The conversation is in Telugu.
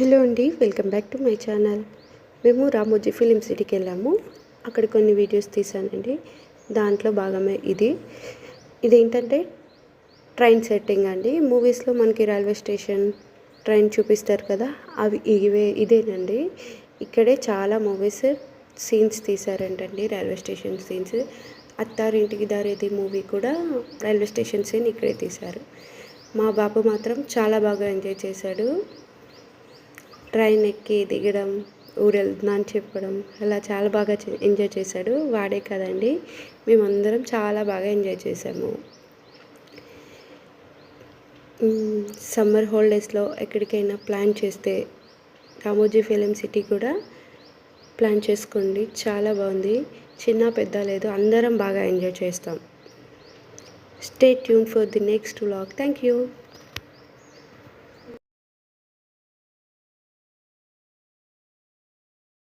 హలో అండి welcome back to my channel. మేము రామోజీ ఫిలిం సిటీకి వెళ్ళాము. అక్కడ కొన్ని వీడియోస్ తీసానండి. దాంట్లో భాగమే ఇది. ఇదేంటంటే ట్రైన్ సెట్టింగ్ అండి. మూవీస్లో మనకి రైల్వే స్టేషన్ ట్రైన్ చూపిస్తారు కదా అవి ఇవే ఇదేనండి. ఇక్కడే చాలా movies scenes తీసారంటండి railway station scenes. Attarintiki Daredi movie కూడా రైల్వే స్టేషన్ సీన్ ఇక్కడే తీశారు. మా బాబు మాత్రం చాలా బాగా ఎంజాయ్ చేశాడు. ట్రైన్ ఎక్కి దిగడం ఊరెళ్తున్నా అని చెప్పడం అలా చాలా బాగా ఎంజాయ్ చేశాడు. వాడే కదండి. మేమందరం చాలా బాగా ఎంజాయ్ చేసాము సమ్మర్ హాలిడేస్లో ఎక్కడికైనా ప్లాన్ చేస్తే రామోజీ ఫిలిం సిటీ కూడా ప్లాన్ చేసుకోండి. చాలా బాగుంది. చిన్న పెద్ద లేదు. అందరం బాగా ఎంజాయ్ చేస్తాం. Stay tune for the next vlog. Thank you.